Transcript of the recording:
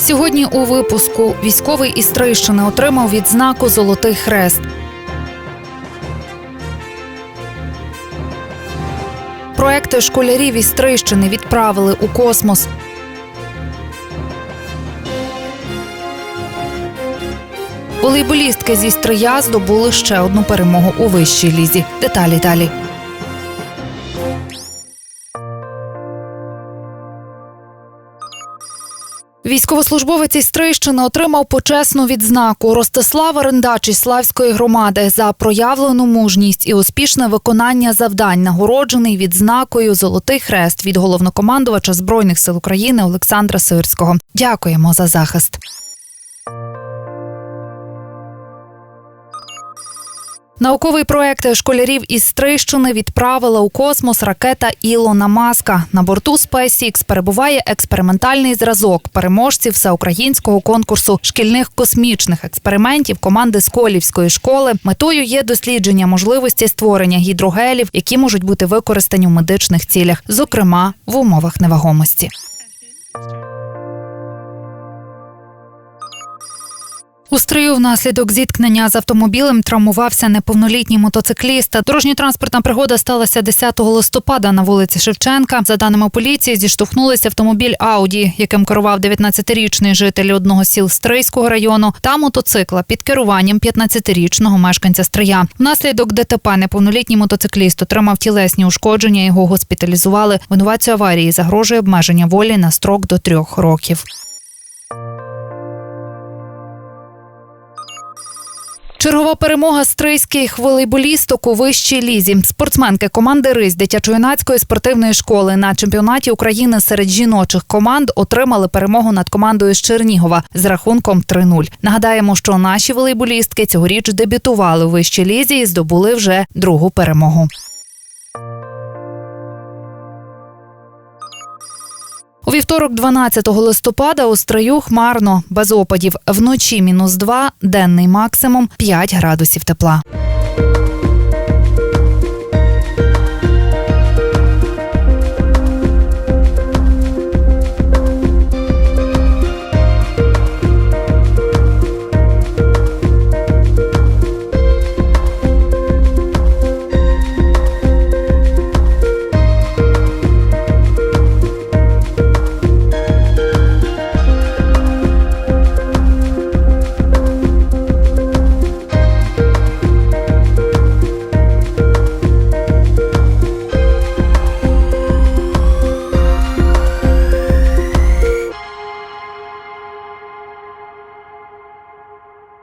Сьогодні у випуску військовий із Трищини отримав відзнаку Золотий хрест. Проекти школярів із Трищини відправили у космос. Волейболістки зі Стрия здобули ще одну перемогу у вищій лізі. Деталі далі. Військовослужбовець із Трищини отримав почесну відзнаку Ростислава Рендач Славської громади за проявлену мужність і успішне виконання завдань, нагороджений відзнакою Золотий хрест від головнокомандувача збройних сил України Олександра Сирського. Дякуємо за захист. Науковий проект школярів із Трищини відправила у космос ракета Ілона Маска. На борту SpaceX перебуває експериментальний зразок переможців всеукраїнського конкурсу шкільних космічних експериментів команди Сколівської школи. Метою є дослідження можливості створення гідрогелів, які можуть бути використані в медичних цілях, зокрема в умовах невагомості. У стрию внаслідок зіткнення з автомобілем травмувався неповнолітній мотоцикліст. Дорожньо-транспортна пригода сталася 10 листопада на вулиці Шевченка. За даними поліції, зіштовхнулися автомобіль Ауді, яким керував 19-річний житель одного сіл Стрийського району, та мотоцикла під керуванням 15-річного мешканця Стрия. Внаслідок ДТП неповнолітній мотоцикліст отримав тілесні ушкодження. Його госпіталізували. Винуватцю аварії загрожує обмеження волі на строк до трьох років. Чергова перемога стрийських волейболісток у вищій лізі. Спортсменки команди Рись дитячо-юнацької спортивної школи на чемпіонаті України серед жіночих команд отримали перемогу над командою з Чернігова з рахунком 3-0. Нагадаємо, що наші волейболістки цьогоріч дебютували у вищій лізі і здобули вже другу перемогу. Вівторок, 12 листопада, у стрию хмарно, без опадів. Вночі мінус 2, денний максимум 5 градусів тепла.